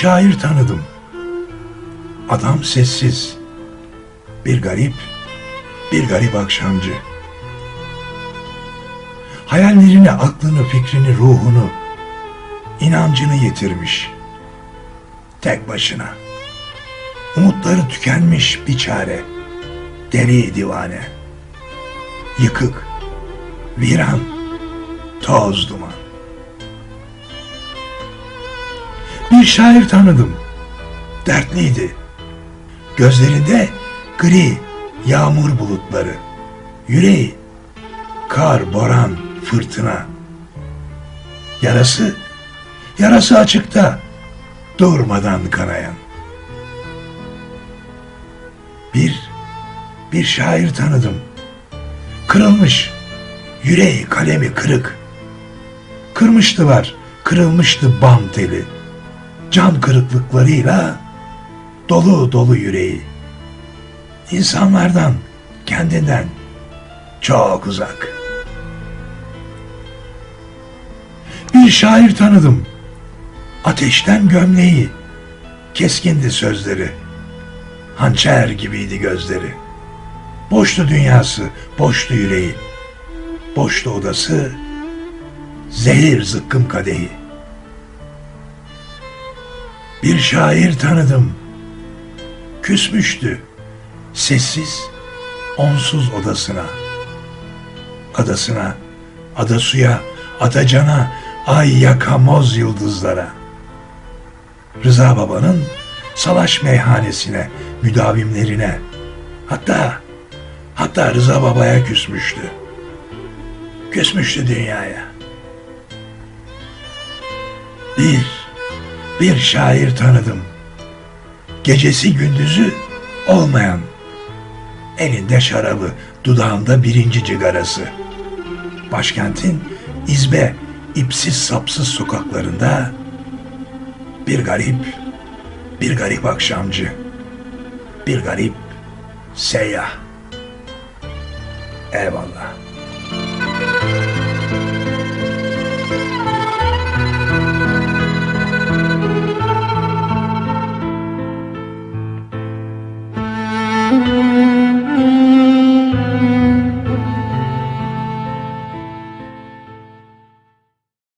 Şair tanıdım. Adam sessiz. Bir garip, bir garip akşamcı. Hayallerini, aklını, fikrini, ruhunu, inancını yitirmiş. Tek başına. Umutları tükenmiş bir çare. Deli divane. Yıkık, viran, toz duman. Bir şair tanıdım. Dertliydi. Gözlerinde gri yağmur bulutları. Yüreği kar, boran, fırtına. Yarası, yarası açıkta, durmadan kanayan. Bir, bir şair tanıdım. Kırılmış, yüreği kalemi kırık. Kırmıştılar, kırılmıştı bam teli can kırıklıklarıyla dolu dolu yüreği. İnsanlardan, kendinden çok uzak. Bir şair tanıdım. Ateşten gömleği, keskindi sözleri. Hançer gibiydi gözleri. Boştu dünyası, boştu yüreği. Boştu odası, zehir zıkkım kadehi. Bir şair tanıdım. Küsmüştü. Sessiz, onsuz odasına. Adasına, adasuya, adacana, ay yakamoz yıldızlara. Rıza babanın salaş meyhanesine, müdavimlerine. Hatta, hatta Rıza babaya küsmüştü. Küsmüştü dünyaya. Bir, bir şair tanıdım. Gecesi gündüzü olmayan. Elinde şarabı, dudağında birinci cigarası. Başkentin izbe, ipsiz sapsız sokaklarında bir garip, bir garip akşamcı, bir garip seyyah. Eyvallah.